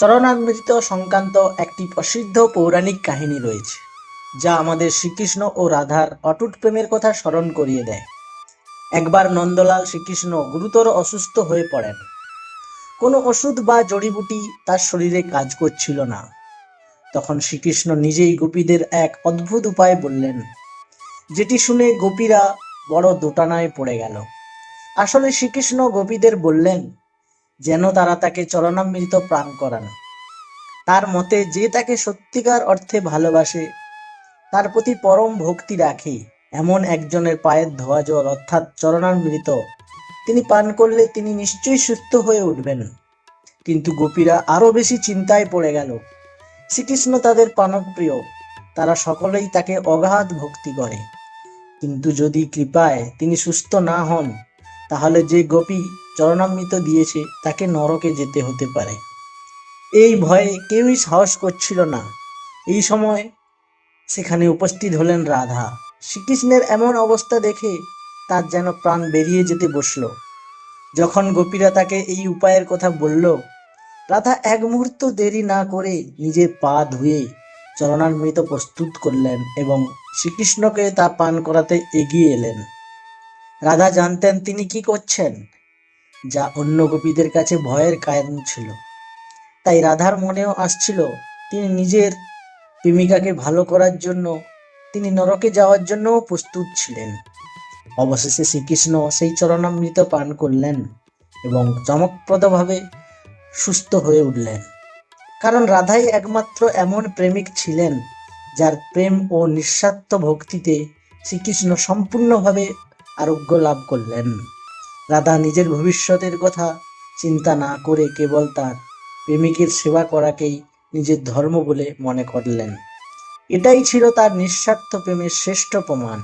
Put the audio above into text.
চরণামৃত সংক্রান্ত একটি প্রসিদ্ধ পৌরাণিক কাহিনী রয়েছে, যা আমাদের শ্রীকৃষ্ণ ও রাধার অটুট প্রেমের কথা স্মরণ করিয়ে দেয়। একবার নন্দলাল শ্রীকৃষ্ণ গুরুতর অসুস্থ হয়ে পড়েন। কোনো ওষুধ বা জড়িবুটি তার শরীরে কাজ করছিল না। তখন শ্রীকৃষ্ণ নিজেই গোপীদের এক অদ্ভুত উপায় বললেন, যেটি শুনে গোপীরা বড় দোটানায় পড়ে গেল। আসলে শ্রীকৃষ্ণ গোপীদের বললেন যেন তারা তাকে চরণামৃত প্রাণ করান। তার মতে যে তাকে সত্যিকার অর্থে ভালোবাসে, তার প্রতি পরম ভক্তি রাখে, এমন একজনের পায়ের ধোয়া জল অর্থাৎ চরণামৃত। তিনি পান করলে তিনি নিশ্চয়ই সুস্থ হয়ে উঠবেন। কিন্তু গোপীরা আরও বেশি চিন্তায় পড়ে গেল। শ্রীকৃষ্ণ তাদের প্রাণপ্রিয় তারা সকলেই তাকে অগাধ ভক্তি করে। কিন্তু যদি কৃপায় তিনি সুস্থ না হন, তাহলে যে গোপী চরণামৃত দিয়েছে, তাকে নরকে যেতে হতে পারে। এই ভয়ে কেউই সাহস করছিল না। এই সময় সেখানে উপস্থিত হলেন রাধা। শ্রীকৃষ্ণের এমন অবস্থা দেখে তার যেন প্রাণ বেরিয়ে যেতে বসল। যখন গোপীরা তাকে এই উপায়ের কথা বলল, রাধা এক মুহূর্ত দেরি না করে নিজের পা ধুয়ে চরণামৃত প্রস্তুত করলেন এবং শ্রীকৃষ্ণকে তা পান করাতে এগিয়ে এলেন। রাধা জানতেন তিনি কি করছেন। যা অন্য গোপীদের কাছে ভয়ের কারণ ছিল। তাই রাধার মনেও আসছিল, তিনি নিজের প্রেমিকাকে ভালো করার জন্য, তিনি নরকে যাওয়ার জন্যও প্রস্তুত ছিলেন। অবশেষে শ্রীকৃষ্ণ সেই চরণামৃত পান করলেন এবং চমকপ্রদভাবে সুস্থ হয়ে উঠলেন। কারণ রাধাই একমাত্র এমন প্রেমিক ছিলেন, যার প্রেম ও নিঃস্বার্থ ভক্তিতে শ্রীকৃষ্ণ সম্পূর্ণভাবে আরোগ্য লাভ করলেন। রাধা নিজের ভবিষ্যতের কথা চিন্তা না করে কেবল তার প্রেমিকের সেবা করাকেই নিজের ধর্ম বলে মনে করলেন। এটাই ছিল তার নিঃস্বার্থ প্রেমের শ্রেষ্ঠ প্রমাণ।